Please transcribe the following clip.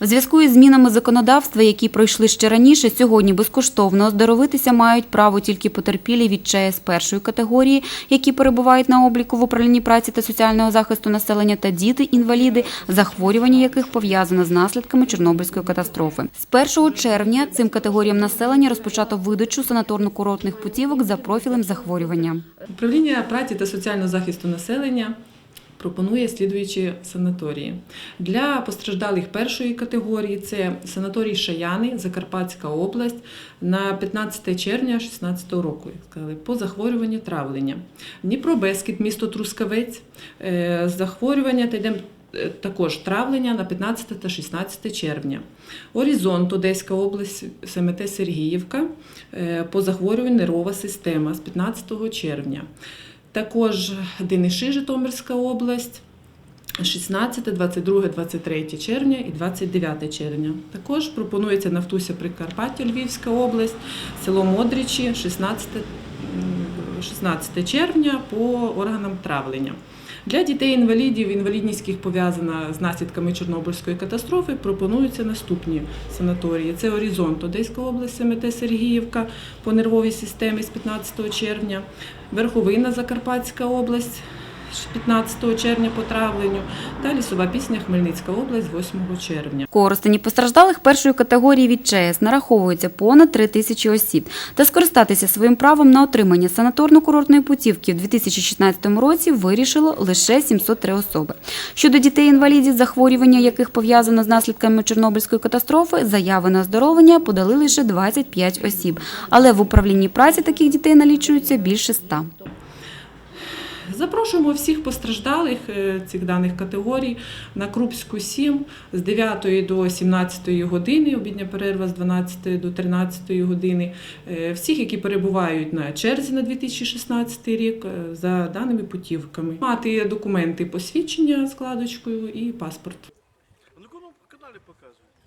В зв'язку із змінами законодавства, які пройшли ще раніше, сьогодні безкоштовно оздоровитися мають право тільки потерпілі від ЧС першої категорії, які перебувають на обліку в управлінні праці та соціального захисту населення, та діти-інваліди, захворювання яких пов'язано з наслідками Чорнобильської катастрофи. З 1 червня цим категоріям населення розпочато видачу санаторно-курортних путівок за профілем захворювання. Управління праці та соціального захисту населення пропонує слідуючі санаторії. Для постраждалих першої категорії це санаторій Шаяни, Закарпатська область на 15 червня 2016 року, як сказали, по захворюванню травлення. Дніпробескід, місто Трускавець, е, захворювання та йдемо е, також травлення на 15 та 16 червня. Орізонт, Одеська область, СМТ Сергіївка, е, по захворюванню нервова система з 15 червня. Також Дениши, Житомирська область. 16, 22, 23 червня і 29 червня. Також пропонується Нафтуся Прикарпаття, Львівська область, село Модричі, 16, 16 червня по органам травлення. Для дітей-інвалідів, інвалідність пов'язана з наслідками Чорнобильської катастрофи, пропонуються наступні санаторії. Це Орізонт, Одеська область, СМТ Сергіївка по нервовій системі з 15 червня, Верховина, Закарпатська область 15 червня по травленню та лісова пісня Хмельницька область з 8 червня. В Коростені постраждалих першої категорії від ЧС нараховується понад 3 тисячі осіб. Та скористатися своїм правом на отримання санаторно-курортної путівки в 2016 році вирішило лише 703 особи. Щодо дітей-інвалідів, захворювання яких пов'язано з наслідками Чорнобильської катастрофи, заяви на оздоровлення подали лише 25 осіб. Але в управлінні праці таких дітей налічується більше 100. Запрошуємо всіх постраждалих е, цих даних категорій на Крупську 7 з 9 до 17 години, обідня перерва з 12 до 13 години. Е, Всіх, які перебувають на черзі на 2016 рік, е, за даними путівками. Мати документи посвідчення складочкою і паспорт.